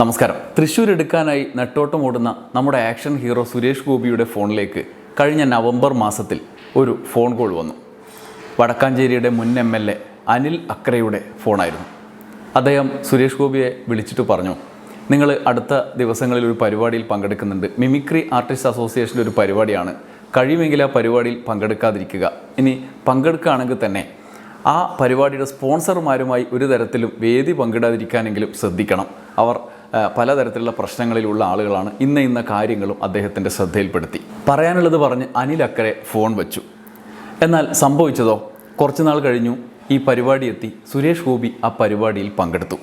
നമസ്കാരം. തൃശ്ശൂർ എടുക്കാനായി നെട്ടോട്ടം ഓടുന്ന നമ്മുടെ ആക്ഷൻ ഹീറോ സുരേഷ് ഗോപിയുടെ ഫോണിലേക്ക് കഴിഞ്ഞ നവംബർ മാസത്തിൽ ഒരു ഫോൺ കോൾ വന്നു. വടക്കാഞ്ചേരിയുടെ മുൻ എം എൽ എ അനിൽ അക്രയുടെ ഫോണായിരുന്നു. അദ്ദേഹം സുരേഷ് ഗോപിയെ വിളിച്ചിട്ട് പറഞ്ഞു നിങ്ങൾ അടുത്ത ദിവസങ്ങളിൽ ഒരു പരിപാടിയിൽ പങ്കെടുക്കുന്നുണ്ട്. മിമിക്രി ആർട്ടിസ്റ്റ് അസോസിയേഷന്റെ ഒരു പരിപാടിയാണ്. കഴിയുമെങ്കിൽ ആ പരിപാടിയിൽ പങ്കെടുക്കാതിരിക്കുക. ഇനി പങ്കെടുക്കുകയാണെങ്കിൽ തന്നെ ആ പരിപാടിയുടെ സ്പോൺസർമാരുമായി ഒരു തരത്തിലും വേദി പങ്കിടാതിരിക്കാനെങ്കിലും ശ്രദ്ധിക്കണം. അവർ പലതരത്തിലുള്ള പ്രശ്നങ്ങളിലുള്ള ആളുകളാണ് ഇന്ന ഇന്ന കാര്യങ്ങളും അദ്ദേഹത്തിന്റെ ശ്രദ്ധയിൽപ്പെടുത്തി. പറയാനുള്ളത് പറഞ്ഞ് അനിൽ അക്കരെ ഫോൺ വെച്ചു. എന്നാൽ സംഭവിച്ചതോ? കുറച്ച് നാൾ കഴിഞ്ഞു. ഈ പരിപാടി എത്തി സുരേഷ് ഗോപി ആ പരിപാടിയിൽ പങ്കെടുത്തു.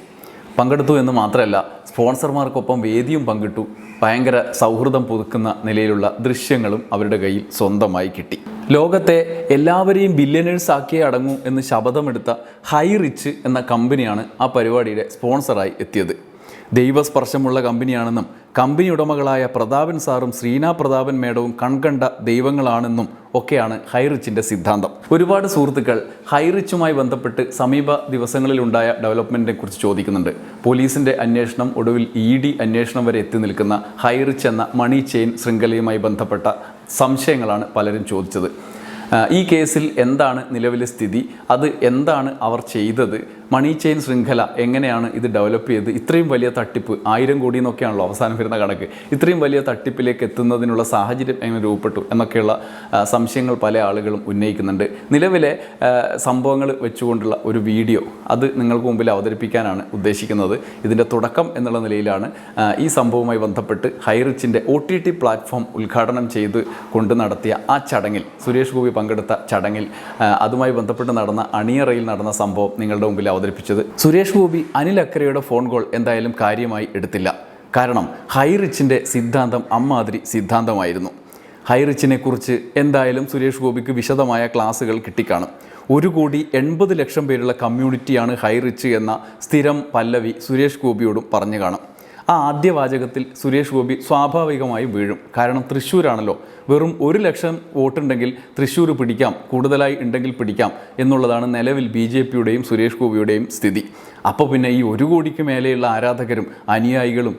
പങ്കെടുത്തു എന്ന് മാത്രമല്ല സ്പോൺസർമാർക്കൊപ്പം വേദിയും പങ്കിട്ടു. ഭയങ്കര സൗഹൃദം പുതുക്കുന്ന നിലയിലുള്ള ദൃശ്യങ്ങളും അവരുടെ കയ്യിൽ സ്വന്തമായി കിട്ടി. ലോകത്തെ എല്ലാവരെയും ബില്യനേഴ്സ് ആക്കിയേ അടങ്ങൂ എന്ന് ശപഥമെടുത്ത ഹൈ റിച്ച് എന്ന കമ്പനിയാണ് ആ പരിപാടിയുടെ സ്പോൺസറായി എത്തിയത്. ദൈവസ്പർശമുള്ള കമ്പനിയാണെന്നും കമ്പനി ഉടമകളായ പ്രതാപൻ സാറും ശ്രീനാ പ്രതാപൻ മേഡവും കൺകണ്ട ദൈവങ്ങളാണെന്നും ഒക്കെയാണ് ഹൈറിച്ചിന്റെ സിദ്ധാന്തം. ഒരുപാട് സുഹൃത്തുക്കൾ ഹൈറിച്ചുമായി ബന്ധപ്പെട്ട് സമീപ ദിവസങ്ങളിലുണ്ടായ ഡെവലപ്മെന്റിനെ കുറിച്ച് ചോദിക്കുന്നുണ്ട്. പോലീസിന്റെ അന്വേഷണം ഒടുവിൽ ഇ ഡി അന്വേഷണം വരെ എത്തി നിൽക്കുന്ന ഹൈറിച്ച് എന്ന മണി ചെയിൻ ശൃംഖലയുമായി ബന്ധപ്പെട്ട സംശയങ്ങളാണ് പലരും ചോദിച്ചത്. ഈ കേസിൽ എന്താണ് നിലവിലെ സ്ഥിതി? അത് എന്താണ് അവർ ചെയ്തത്? മണി ചെയിൻ ശൃംഖല എങ്ങനെയാണ് ഇത് ഡെവലപ്പ് ചെയ്ത് ഇത്രയും വലിയ തട്ടിപ്പ് ആയിരം കോടി എന്നൊക്കെയാണല്ലോ അവസാനം വരുന്ന കണക്ക്. ഇത്രയും വലിയ തട്ടിപ്പിലേക്ക് എത്തുന്നതിനുള്ള സാഹചര്യം എങ്ങനെ രൂപപ്പെട്ടു എന്നൊക്കെയുള്ള സംശയങ്ങൾ പല ആളുകളും ഉന്നയിക്കുന്നുണ്ട്. നിലവിലെ സംഭവങ്ങൾ വെച്ചുകൊണ്ടുള്ള ഒരു വീഡിയോ അത് നിങ്ങൾക്ക് മുമ്പിൽ അവതരിപ്പിക്കാനാണ് ഉദ്ദേശിക്കുന്നത്. ഇതിന്റെ തുടക്കം എന്നുള്ള നിലയിലാണ് ഈ സംഭവവുമായി ബന്ധപ്പെട്ട് ഹൈറിച്ചിന്റെ ഒ ടി ടി പ്ലാറ്റ്ഫോം ഉദ്ഘാടനം ചെയ്ത് കൊണ്ട് നടത്തിയ ആ ചടങ്ങിൽ സുരേഷ് ഗോപി പങ്കെടുത്ത ചടങ്ങിൽ അതുമായി ബന്ധപ്പെട്ട് നടന്ന അണിയറയിൽ നടന്ന സംഭവം നിങ്ങളുടെ മുമ്പിൽ അവതരിപ്പിച്ചത്. സുരേഷ് ഗോപി അനിൽ അക്കരയുടെ ഫോൺ കോൾ എന്തായാലും കാര്യമായി എടുത്തില്ല. കാരണം ഹൈറിച്ചിന്റെ സിദ്ധാന്തം അമ്മാതിരി സിദ്ധാന്തമായിരുന്നു. ഹൈറിച്ചിനെ കുറിച്ച് എന്തായാലും സുരേഷ് ഗോപിക്ക് വിശദമായ ക്ലാസ്സുകൾ കിട്ടിക്കാണും. ഒരു കോടി എൺപത് ലക്ഷം പേരുള്ള കമ്മ്യൂണിറ്റിയാണ് ഹൈറിച്ച് എന്ന സ്ഥിരം പല്ലവി സുരേഷ് ഗോപിയോടും പറഞ്ഞു കാണും. ആ ആദ്യ വാചകത്തിൽ സുരേഷ് ഗോപി സ്വാഭാവികമായി വീഴും. കാരണം തൃശ്ശൂരാണല്ലോ. വെറും ഒരു ലക്ഷം വോട്ടുണ്ടെങ്കിൽ തൃശ്ശൂർ പിടിക്കാം കൂടുതലായി ഉണ്ടെങ്കിൽ പിടിക്കാം എന്നുള്ളതാണ് നിലവിൽ ബി ജെ പിയുടെയും സുരേഷ് ഗോപിയുടെയും സ്ഥിതി. അപ്പോൾ പിന്നെ ഈ ഒരു കോടിക്ക് മേലെയുള്ള ആരാധകരും അനുയായികളും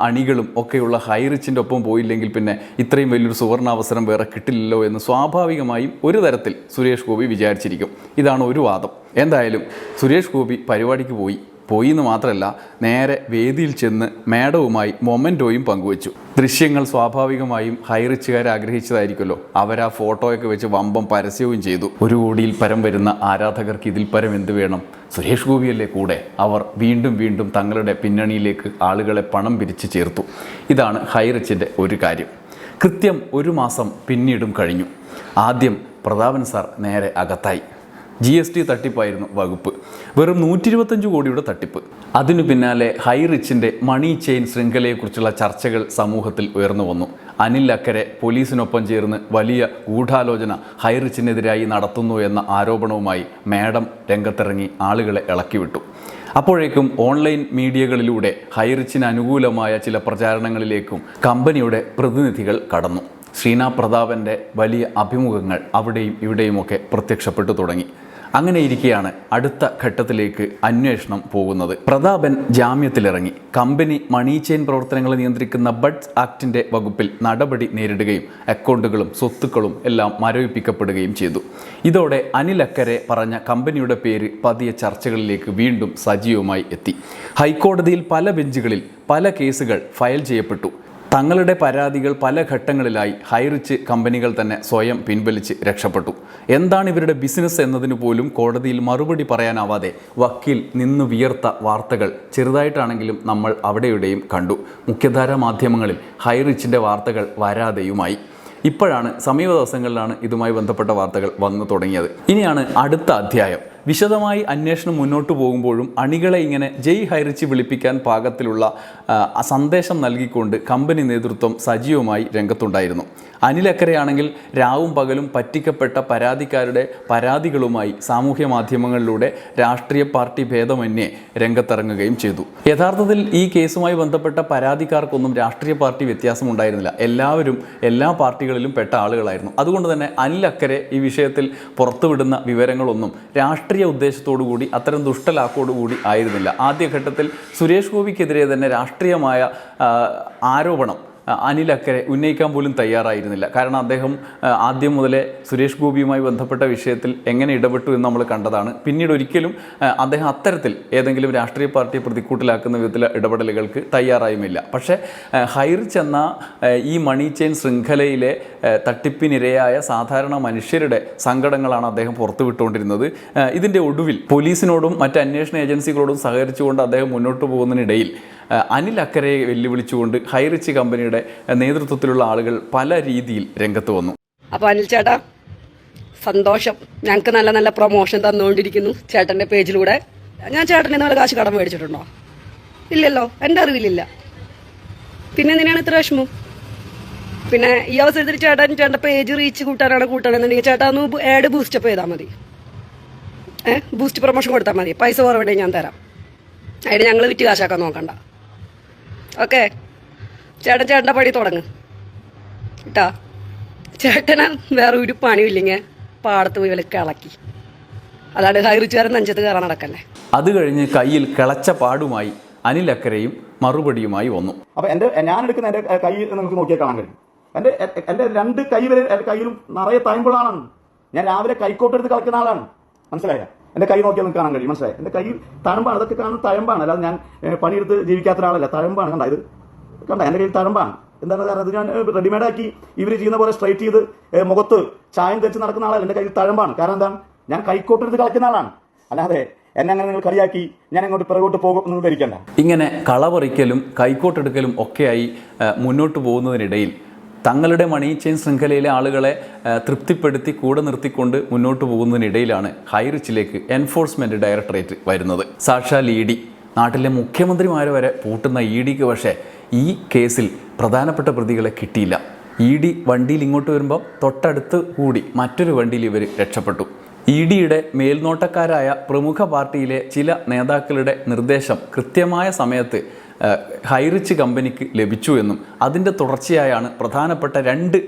അണികളും ഒക്കെയുള്ള ഹൈറിച്ചിന്റെ ഒപ്പം പോയില്ലെങ്കിൽ പിന്നെ ഇത്രയും വലിയൊരു സുവർണാവസരം വേറെ കിട്ടില്ലല്ലോ എന്ന് സ്വാഭാവികമായും ഒരു തരത്തിൽ സുരേഷ് ഗോപി വിചാരിച്ചിരിക്കും. ഇതാണ് ഒരു വാദം. എന്തായാലും സുരേഷ് ഗോപി പരിപാടിക്ക് പോയി. പോയി എന്ന് മാത്രമല്ല നേരെ വേദിയിൽ ചെന്ന് മേഡവുമായി മൊമെന്റോയും പങ്കുവച്ചു. ദൃശ്യങ്ങൾ സ്വാഭാവികമായും ഹൈറിച്ചുകാർ ആഗ്രഹിച്ചതായിരിക്കുമല്ലോ. അവർ ആ ഫോട്ടോയൊക്കെ വെച്ച് വമ്പം പരസ്യവും ചെയ്തു. ഒരു കോടിയിൽ പരം വരുന്ന ആരാധകർക്ക് ഇതിൽ പരം എന്ത് വേണം? സുരേഷ് ഗോപിയല്ലേ കൂടെ? അവർ വീണ്ടും വീണ്ടും തങ്ങളുടെ പിന്നണിയിലേക്ക് ആളുകളെ പണം പിരിച്ചു ചേർത്തു. ഇതാണ് ഹൈറിച്ചിന്റെ ഒരു കാര്യം. കൃത്യം ഒരു മാസം പിന്നീടും കഴിഞ്ഞു. ആദ്യം പ്രതാപൻ സാർ നേരെ അകത്തായി. ജി എസ് ടി തട്ടിപ്പായിരുന്നു വകുപ്പ്. വെറും നൂറ്റി ഇരുപത്തഞ്ച് കോടിയുടെ തട്ടിപ്പ്. അതിനു പിന്നാലെ ഹൈ റിച്ചിന്റെ മണി ചെയിൻ ശൃംഖലയെക്കുറിച്ചുള്ള ചർച്ചകൾ സമൂഹത്തിൽ ഉയർന്നു വന്നു. അനിൽ അക്കരെ പോലീസിനൊപ്പം ചേർന്ന് വലിയ ഗൂഢാലോചന ഹൈ റിച്ചിനെതിരായി നടത്തുന്നു എന്ന ആരോപണവുമായി മാഡം രംഗത്തിറങ്ങി ആളുകളെ ഇളക്കിവിട്ടു. അപ്പോഴേക്കും ഓൺലൈൻ മീഡിയകളിലൂടെ ഹൈറിച്ചിന് അനുകൂലമായ ചില പ്രചാരണങ്ങളിലേക്കും കമ്പനിയുടെ പ്രതിനിധികൾ കടന്നു. ശ്രീനാ പ്രതാപന്റെ വലിയ അഭിമുഖങ്ങൾ അവിടെയും ഇവിടെയുമൊക്കെ പ്രത്യക്ഷപ്പെട്ടു തുടങ്ങി. അങ്ങനെ ഇരിക്കെയാണ് അടുത്ത ഘട്ടത്തിലേക്ക് അന്വേഷണം പോകുന്നത്. പ്രതാപൻ ജാമ്യത്തിലിറങ്ങി. കമ്പനി മണി ചെയിൻ പ്രവർത്തനങ്ങൾ നിയന്ത്രിക്കുന്ന ബഡ്സ് ആക്ടിന്റെ വകുപ്പിൽ നടപടി നേരിടുകയും അക്കൗണ്ടുകളും സ്വത്തുക്കളും എല്ലാം മരവിപ്പിക്കപ്പെടുകയും ചെയ്തു. ഇതോടെ അനിൽ അക്കരെ പറഞ്ഞ കമ്പനിയുടെ പേര് പതിയ ചർച്ചകളിലേക്ക് വീണ്ടും സജീവമായി എത്തി. ഹൈക്കോടതിയിൽ പല ബെഞ്ചുകളിൽ പല കേസുകൾ ഫയൽ ചെയ്യപ്പെട്ടു. തങ്ങളുടെ പരാതികൾ പല ഘട്ടങ്ങളിലായി ഹൈറിച്ച് കമ്പനികൾ തന്നെ സ്വയം പിൻവലിച്ച് രക്ഷപ്പെട്ടു. എന്താണ് ഇവരുടെ ബിസിനസ് എന്നതിന് പോലും കോടതിയിൽ മറുപടി പറയാനാവാതെ വക്കീൽ നിന്ന് വിയർത്ത വാർത്തകൾ ചെറുതായിട്ടാണെങ്കിലും നമ്മൾ അവിടെയുടെയും കണ്ടു. മുഖ്യധാരാ മാധ്യമങ്ങളിൽ ഹൈറിച്ചിന്റെ വാർത്തകൾ വരാതെയുമായി. ഇപ്പോഴാണ് സമീപ ദിവസങ്ങളിലാണ് ഇതുമായി ബന്ധപ്പെട്ട വാർത്തകൾ വന്നു തുടങ്ങിയത്. ഇനിയാണ് അടുത്ത അധ്യായം. വിശദമായി അന്വേഷണം മുന്നോട്ട് പോകുമ്പോഴും അണികളെ ഇങ്ങനെ ജയ് ഹൈറിച്ച് വിളിപ്പിക്കാൻ പാകത്തിലുള്ള സന്ദേശം നൽകിക്കൊണ്ട് കമ്പനി നേതൃത്വം സജീവമായി രംഗത്തുണ്ടായിരുന്നു. അനിലക്കരയാണെങ്കിൽ രാവും പകലും പറ്റിക്കപ്പെട്ട പരാതിക്കാരുടെ പരാതികളുമായി സാമൂഹ്യ മാധ്യമങ്ങളിലൂടെ രാഷ്ട്രീയ പാർട്ടി ഭേദമന്യേ രംഗത്തിറങ്ങുകയും ചെയ്തു. യഥാർത്ഥത്തിൽ ഈ കേസുമായി ബന്ധപ്പെട്ട പരാതിക്കാർക്കൊന്നും രാഷ്ട്രീയ പാർട്ടി വ്യത്യാസമുണ്ടായിരുന്നില്ല. എല്ലാവരും എല്ലാ പാർട്ടികളിലും പെട്ട ആളുകളായിരുന്നു. അതുകൊണ്ട് തന്നെ അനിലക്കരെ ഈ വിഷയത്തിൽ പുറത്തുവിടുന്ന വിവരങ്ങളൊന്നും രാഷ്ട്രീയ രാഷ്ട്രീയ ഉദ്ദേശത്തോടു കൂടി അത്തരം ദുഷ്ടലാക്കോടുകൂടി ആയിരുന്നില്ല. ആദ്യഘട്ടത്തിൽ സുരേഷ് ഗോപിക്കെതിരെ തന്നെ രാഷ്ട്രീയമായ ആരോപണം അക്കരെ ഉന്നയിക്കാൻ പോലും തയ്യാറായിരുന്നില്ല. കാരണം അദ്ദേഹം ആദ്യം മുതലേ സുരേഷ് ഗോപിയുമായി ബന്ധപ്പെട്ട വിഷയത്തിൽ എങ്ങനെ ഇടപെട്ടു എന്ന് നമ്മൾ കണ്ടതാണ്. പിന്നീട് ഒരിക്കലും അദ്ദേഹം അത്തരത്തിൽ ഏതെങ്കിലും രാഷ്ട്രീയ പാർട്ടിയെ പ്രതിക്കൂട്ടിലാക്കുന്ന വിധത്തിൽ ഇടപെടലുകൾക്ക് തയ്യാറായുമില്ല. പക്ഷേ ഹൈർ ചെന്ന ഈ മണി ചെയിൻ ശൃംഖലയിലെ തട്ടിപ്പിനിരയായ സാധാരണ മനുഷ്യരുടെ സങ്കടങ്ങളാണ് അദ്ദേഹം പുറത്തുവിട്ടുകൊണ്ടിരുന്നത്. ഇതിന്റെ ഒടുവിൽ പോലീസിനോടും മറ്റ് അന്വേഷണ ഏജൻസികളോടും സഹകരിച്ചുകൊണ്ട് അദ്ദേഹം മുന്നോട്ട് പോകുന്നതിനിടയിൽ അനിൽ അക്കരയെ വെല്ലുവിളിച്ചുകൊണ്ട് ഹൈറിച്ച് കമ്പനിയുടെ ആ, നേതൃത്വത്തിലുള്ള ആളുകൾ പല രീതിയിൽ രംഗത്ത് വന്നു. അപ്പോൾ അനിൽ ചേട്ടാ സന്തോഷം. ഞങ്ങൾക്ക് നല്ല നല്ല പ്രൊമോഷൻ തന്നുകൊണ്ടിരിക്കുന്നു ചേട്ടന്റെ പേജിലൂടെ. ഞാൻ ചേട്ടനെ നല്ല കാശ് കടം മേടിച്ചിട്ടുണ്ടോ? ഇല്ലല്ലോ എന്റെ അറിവിലില്ല. പിന്നെ എന്തിനാണ് ഇത്ര വിഷമം? പിന്നെ ഈ അവസരത്തിൽ ചേട്ടൻ ചേട്ടന്റെ പേജ് റീച്ച് കൂട്ടാനാണ് കൂട്ടണമെന്നുണ്ടെങ്കിൽ ചേട്ടാ ഒന്ന് ആഡ് ബൂസ്റ്റപ്പ് ചെയ്താൽ മതി. ഏ ബൂസ്റ്റ് പ്രൊമോഷൻ കൊടുത്താൽ മതി. പൈസ കുറവിടെ ഞാൻ തരാം. അതിന് ഞങ്ങൾ വിറ്റ് കാശാക്കാൻ നോക്കണ്ട. ഓക്കെ ചേട്ടൻ ചേട്ടന്റെ പണി തുടങ്ങ്. കേട്ടാ ചേട്ടന വേറെ ഒരു പണിയില്ലെങ്കിൽ പാടത്ത് പോയി വിലക്ക് ഇളക്കി അതാണ് ഹൈറിച്ചുകാരൻ നെഞ്ചത്ത് കയറാൻ നടക്കല്ലേ. അത് കഴിഞ്ഞ് കയ്യിൽ കിളച്ച പാടുമായി അനിൽ അക്കരയും മറുപടിയുമായി വന്നു. അപ്പൊ എന്റെ ഞാൻ എടുക്കുന്ന എന്റെ കൈ നിങ്ങൾക്ക് നോക്കിയാൽ കാണാൻ കഴിയും. എന്റെ എന്റെ രണ്ട് കൈ വരെ എന്റെ കയ്യിലും നിറയെ തയമ്പുകളാണ് ഞാൻ രാവിലെ കൈക്കോട്ടെടുത്ത് കളിക്കുന്ന ആളാണ്. മനസ്സിലായ എന്റെ കൈ നോക്കിയാൽ നിങ്ങൾക്ക് കാണാൻ കഴിയും. മനസ്സിലായി? എന്റെ കൈ തഴമ്പാണ്. അതൊക്കെ കാണുന്ന തഴമ്പാണ്. അല്ലാതെ ഞാൻ പണിയെടുത്ത് ജീവിക്കാത്ത ഒരാളല്ല തഴമ്പാണ്. കണ്ട? ഇത് കണ്ട എന്റെ കയ്യിൽ തഴമ്പാണ്. എന്താണ് കാരണം അത് ഞാൻ റെഡിമെയ്ഡ് ആക്കി ഇവർ ചെയ്യുന്ന പോലെ സ്ട്രൈറ്റ് ചെയ്ത് മുഖത്ത് ചായം തെച്ച് നടക്കുന്ന ആളാണ്. എന്റെ കയ്യിൽ തഴമ്പാണ്. കാരണം എന്താണ്? ഞാൻ കൈക്കോട്ടെടുത്ത് കളിക്കുന്ന ആളാണ്. അല്ലാതെ എന്നെ അങ്ങനെ നിങ്ങൾ കളിയാക്കി ഞാൻ അങ്ങോട്ട് പിറകോട്ട് പോകും എന്ന് ധരിക്കണ്ട. ഇങ്ങനെ കളപറിക്കലും കൈക്കോട്ടെടുക്കലും ഒക്കെയായി മുന്നോട്ട് പോകുന്നതിനിടയിൽ തങ്ങളുടെ മണി ചെയിൻ ശൃംഖലയിലെ ആളുകളെ തൃപ്തിപ്പെടുത്തി കൂടെ നിർത്തിക്കൊണ്ട് മുന്നോട്ട് പോകുന്നതിനിടയിലാണ് ഹൈറിച്ചിലേക്ക് എൻഫോഴ്സ്മെന്റ് ഡയറക്ടറേറ്റ് വരുന്നത്. സാക്ഷാൽ ഇ നാട്ടിലെ മുഖ്യമന്ത്രിമാരെ വരെ പൂട്ടുന്ന ഇ ഡിക്ക് പക്ഷേ ഈ കേസിൽ പ്രധാനപ്പെട്ട പ്രതികളെ കിട്ടിയില്ല. ഇ ഡി വണ്ടിയിൽ ഇങ്ങോട്ട് വരുമ്പോൾ തൊട്ടടുത്ത് കൂടി മറ്റൊരു വണ്ടിയിൽ ഇവർ രക്ഷപ്പെട്ടു. ഇ ഡിയുടെ മേൽനോട്ടക്കാരായ പ്രമുഖ പാർട്ടിയിലെ ചില നേതാക്കളുടെ നിർദ്ദേശം കൃത്യമായ സമയത്ത് ഹൈറിച്ച് കമ്പനിക്ക് ലഭിച്ചു എന്നും അതിന്റെ തുടർച്ചയായാണ് പ്രധാനപ്പെട്ട രണ്ട്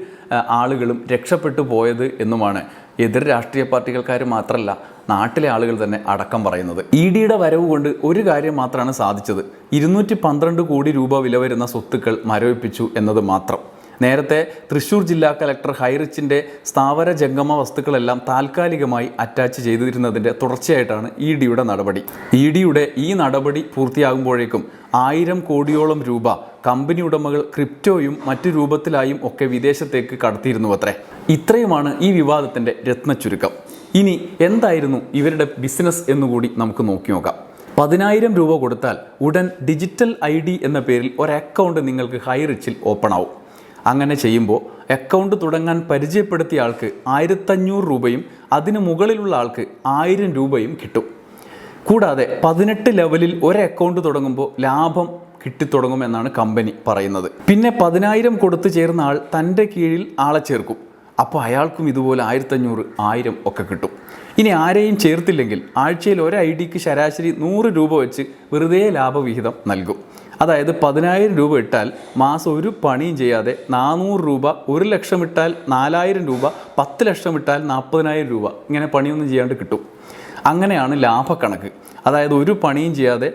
ആളുകളും രക്ഷപ്പെട്ടു പോയത് എന്നുമാണ്. എതിർ രാഷ്ട്രീയ പാർട്ടികൾക്കാർ മാത്രമല്ല നാട്ടിലെ ആളുകൾ തന്നെ അടക്കം പറയുന്നത്. ഇ ഡിയുടെ വരവ് കൊണ്ട് ഒരു കാര്യം മാത്രമാണ് സാധിച്ചത്. ഇരുന്നൂറ്റി പന്ത്രണ്ട് കോടി രൂപ വില വരുന്ന സ്വത്തുക്കൾ മരവിപ്പിച്ചു എന്നത് മാത്രം. നേരത്തെ തൃശൂർ ജില്ലാ കലക്ടർ ഹൈറിച്ചിന്റെ സ്ഥാവര ജംഗമ വസ്തുക്കളെല്ലാം താൽക്കാലികമായി അറ്റാച്ച് ചെയ്തിരുന്നതിന്റെ തുടർച്ചയായിട്ടാണ് ഇ ഡിയുടെ നടപടി. ഇ ഡിയുടെ ഈ നടപടി പൂർത്തിയാകുമ്പോഴേക്കും ആയിരം കോടിയോളം രൂപ കമ്പനി ഉടമകൾ ക്രിപ്റ്റോയും മറ്റു രൂപത്തിലായും ഒക്കെ വിദേശത്തേക്ക് കടത്തിയിരുന്നു അത്രേ ഇത്രയുമാണ് ഈ വിവാദത്തിന്റെ രത്നച്ചുരുക്കം. ഇനി എന്തായിരുന്നു ഇവരുടെ ബിസിനസ് എന്നുകൂടി നമുക്ക് നോക്കി നോക്കാം. പതിനായിരം രൂപ കൊടുത്താൽ ഉടൻ ഡിജിറ്റൽ ഐ ഡി എന്ന പേരിൽ ഒരു അക്കൗണ്ട് നിങ്ങൾക്ക് ഹൈറിച്ചിൽ ഓപ്പൺ ആവും. അങ്ങനെ ചെയ്യുമ്പോൾ അക്കൗണ്ട് തുടങ്ങാൻ പരിചയപ്പെടുത്തിയ ആൾക്ക് ആയിരത്തഞ്ഞൂറ് രൂപയും അതിന് മുകളിലുള്ള ആൾക്ക് ആയിരം രൂപയും കിട്ടും. കൂടാതെ പതിനെട്ട് ലെവലിൽ ഒരു അക്കൗണ്ട് തുടങ്ങുമ്പോൾ ലാഭം കിട്ടിത്തുടങ്ങുമെന്നാണ് കമ്പനി പറയുന്നത്. പിന്നെ പതിനായിരം കൊടുത്തു ചേർന്ന ആൾ തന്റെ കീഴിൽ ആളെ ചേർക്കും. അപ്പോൾ അയാൾക്കും ഇതുപോലെ ആയിരത്തഞ്ഞൂറ് ആയിരം ഒക്കെ കിട്ടും. ഇനി ആരെയും ചേർത്തില്ലെങ്കിൽ ആഴ്ചയിൽ ഒരു ഐ ഡിക്ക് ശരാശരി നൂറ് രൂപ വെച്ച് വെറുതെ ലാഭവിഹിതം നൽകും. അതായത് പതിനായിരം രൂപ ഇട്ടാൽ മാസം ഒരു പണിയും ചെയ്യാതെ നാനൂറ് രൂപ ഒരു ലക്ഷം ഇട്ടാൽ നാലായിരം രൂപ പത്ത് ലക്ഷം ഇട്ടാൽ നാൽപ്പതിനായിരം രൂപ ഇങ്ങനെ പണിയൊന്നും ചെയ്യാണ്ട് കിട്ടും. അങ്ങനെയാണ് ലാഭക്കണക്ക്. അതായത് ഒരു പണിയും ചെയ്യാതെ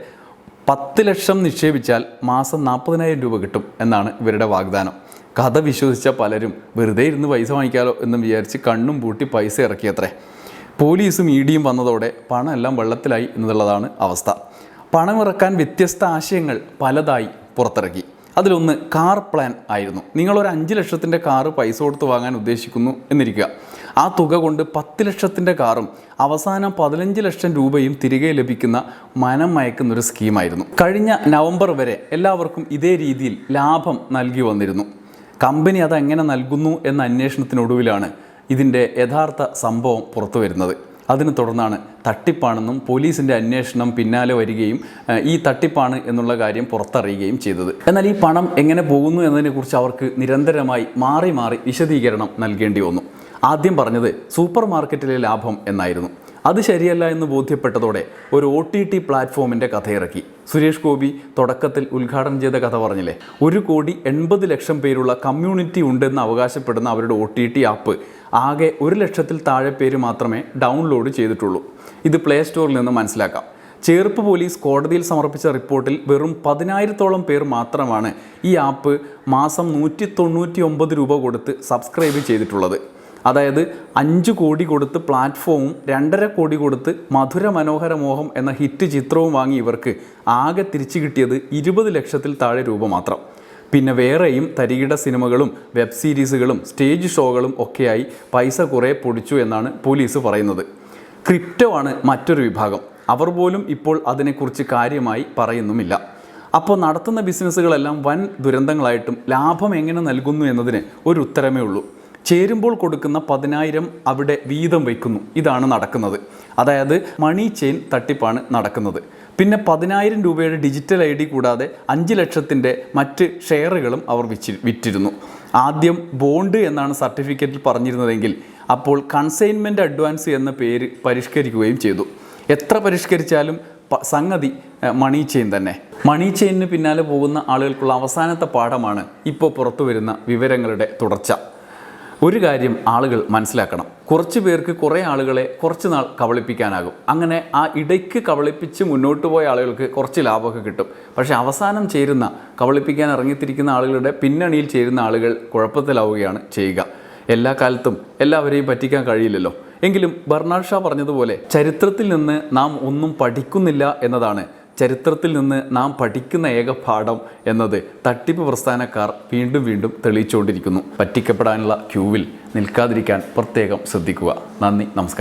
പത്ത് ലക്ഷം നിക്ഷേപിച്ചാൽ മാസം നാൽപ്പതിനായിരം രൂപ കിട്ടും എന്നാണ് ഇവരുടെ വാഗ്ദാനം. കഥ വിശ്വസിച്ച പലരും വെറുതെ ഇരുന്ന് പൈസ വാങ്ങിക്കാലോ എന്ന് വിചാരിച്ച് കണ്ണും പൂട്ടി പൈസ ഇറക്കിയത്രേ. പോലീസും ഇ ഡിയും വന്നതോടെ പണമെല്ലാം വെള്ളത്തിലായി എന്നുള്ളതാണ് അവസ്ഥ. പണമിറക്കാൻ വ്യത്യസ്ത ആശയങ്ങൾ പലതായി പുറത്തിറക്കി അതിലൊന്ന് കാർ പ്ലാൻ ആയിരുന്നു. നിങ്ങളൊരു അഞ്ച് ലക്ഷത്തിന്റെ കാറ് പൈസ കൊടുത്ത് വാങ്ങാൻ ഉദ്ദേശിക്കുന്നു എന്നിരിക്കുക. ആ തുക കൊണ്ട് പത്ത് ലക്ഷത്തിന്റെ കാറും അവസാനം പതിനഞ്ച് ലക്ഷം രൂപയും തിരികെ ലഭിക്കുന്ന മനം മയക്കുന്ന ഒരു സ്കീമായിരുന്നു. കഴിഞ്ഞ നവംബർ വരെ എല്ലാവർക്കും ഇതേ രീതിയിൽ ലാഭം നൽകി വന്നിരുന്നു. കമ്പനി അതെങ്ങനെ നൽകുന്നു എന്ന അന്വേഷണത്തിനൊടുവിലാണ് ഇതിന്റെ യഥാർത്ഥ സംഭവം പുറത്തു വരുന്നത് അതിനെ തുടർന്നാണ് തട്ടിപ്പാണെന്നും പോലീസിന്റെ അന്വേഷണം പിന്നാലെ വരികയും ഈ തട്ടിപ്പാണ് എന്നുള്ള കാര്യം പുറത്തറിയുകയും ചെയ്തത്. എന്നാൽ ഈ പണം എങ്ങനെ പോകുന്നു എന്നതിനെക്കുറിച്ച് അവർക്ക് നിരന്തരമായി മാറി മാറി വിശദീകരണം നൽകേണ്ടി വന്നു. ആദ്യം പറഞ്ഞത് സൂപ്പർ മാർക്കറ്റിലെ ലാഭം എന്നായിരുന്നു. അത് ശരിയല്ല എന്ന് ബോധ്യപ്പെട്ടതോടെ ഒരു ഒ ടി ടി പ്ലാറ്റ്ഫോമിന്റെ കഥയിറക്കി. സുരേഷ് ഗോപി തുടക്കത്തിൽ ഉദ്ഘാടനം ചെയ്ത കഥ പറഞ്ഞില്ലേ? ഒരു കോടി എൺപത് ലക്ഷം പേരുള്ള കമ്മ്യൂണിറ്റി ഉണ്ടെന്ന് അവകാശപ്പെടുന്ന അവരുടെ ഒ ആപ്പ് ആകെ ഒരു ലക്ഷത്തിൽ താഴെ പേര് മാത്രമേ ഡൗൺലോഡ് ചെയ്തിട്ടുള്ളൂ. ഇത് പ്ലേ സ്റ്റോറിൽ നിന്ന് മനസ്സിലാക്കാം. ചേർപ്പ് പോലീസ് കോടതിയിൽ സമർപ്പിച്ച റിപ്പോർട്ടിൽ വെറും പതിനായിരത്തോളം പേർ മാത്രമാണ് ഈ ആപ്പ് മാസം നൂറ്റി രൂപ കൊടുത്ത് സബ്സ്ക്രൈബ് ചെയ്തിട്ടുള്ളത്. അതായത് അഞ്ച് കോടി കൊടുത്ത് പ്ലാറ്റ്ഫോമും രണ്ടര കോടി കൊടുത്ത് മധുര മനോഹര മോഹം എന്ന ഹിറ്റ് ചിത്രവും വാങ്ങി ഇവർക്ക്. ആകെ തിരിച്ചു കിട്ടിയത് ഇരുപത് ലക്ഷത്തിൽ താഴെ രൂപ മാത്രം. പിന്നെ വേറെയും തരികിട സിനിമകളും വെബ് സീരീസുകളും സ്റ്റേജ് ഷോകളും ഒക്കെയായി പൈസ കുറേ പൊടിച്ചു എന്നാണ് പോലീസ് പറയുന്നത്. ക്രിപ്റ്റോ ആണ് മറ്റൊരു വിഭാഗം. അവർ പോലും ഇപ്പോൾ അതിനെക്കുറിച്ച് കാര്യമായി പറയുന്നുമില്ല. അപ്പോൾ നടത്തുന്ന ബിസിനസ്സുകളെല്ലാം വൻ ദുരന്തങ്ങളായിട്ടും ലാഭം എങ്ങനെ നൽകുന്നു എന്നതിന് ഒരു ഉത്തരമേ ഉള്ളൂ. ചേരുമ്പോൾ കൊടുക്കുന്ന പതിനായിരം അവിടെ വീതം വയ്ക്കുന്നു. ഇതാണ് നടക്കുന്നത്. അതായത് മണി ചെയിൻ തട്ടിപ്പാണ് നടക്കുന്നത്. പിന്നെ പതിനായിരം രൂപയുടെ ഡിജിറ്റൽ ഐ ഡി കൂടാതെ അഞ്ച് ലക്ഷത്തിന്റെ മറ്റ് ഷെയറുകളും അവർ വിച്ചി വിറ്റിരുന്നു. ആദ്യം ബോണ്ട് എന്നാണ് സർട്ടിഫിക്കറ്റിൽ പറഞ്ഞിരുന്നതെങ്കിൽ അപ്പോൾ കൺസൈൻമെന്റ് അഡ്വാൻസ് എന്ന പേര് പരിഷ്കരിക്കുകയും ചെയ്തു. എത്ര പരിഷ്കരിച്ചാലും സംഗതി മണി ചെയിൻ തന്നെ. മണി ചെയിനിന് പിന്നാലെ പോകുന്ന ആളുകൾക്കുള്ള അവസാനത്തെ പാഠമാണ് ഇപ്പോൾ പുറത്തു വരുന്ന വിവരങ്ങളുടെ തുടർച്ച. ഒരു കാര്യം ആളുകൾ മനസ്സിലാക്കണം. കുറച്ച് പേർക്ക് കുറേ ആളുകളെ കുറച്ച് നാൾ കബളിപ്പിക്കാനാകും. അങ്ങനെ ആ ഇടയ്ക്ക് കബളിപ്പിച്ച് മുന്നോട്ട് പോയ ആളുകൾക്ക് കുറച്ച് ലാഭമൊക്കെ കിട്ടും. പക്ഷേ അവസാനം ചേരുന്ന കബളിപ്പിക്കാൻ ഇറങ്ങിത്തിരിക്കുന്ന ആളുകളുടെ പിന്നണിയിൽ ചേരുന്ന ആളുകൾ കുഴപ്പത്തിലാവുകയാണ് ചെയ്യുക. എല്ലാ കാലത്തും എല്ലാവരെയും പറ്റിക്കാൻ കഴിയില്ലല്ലോ. എങ്കിലും ബർണാഡ് ഷാ പറഞ്ഞതുപോലെ ചരിത്രത്തിൽ നിന്ന് നാം ഒന്നും പഠിക്കുന്നില്ല എന്നതാണ് ചരിത്രത്തിൽ നിന്ന് നാം പഠിക്കുന്ന ഏക പാഠം എന്നത് തട്ടിപ്പ് പ്രസ്ഥാനക്കാർ വീണ്ടും വീണ്ടും തെളിയിച്ചുകൊണ്ടിരിക്കുന്നു. പറ്റിക്കപ്പെടാനുള്ള ക്യൂവിൽ നിൽക്കാതിരിക്കാൻ പ്രത്യേകം ശ്രദ്ധിക്കുക. നന്ദി നമസ്കാരം.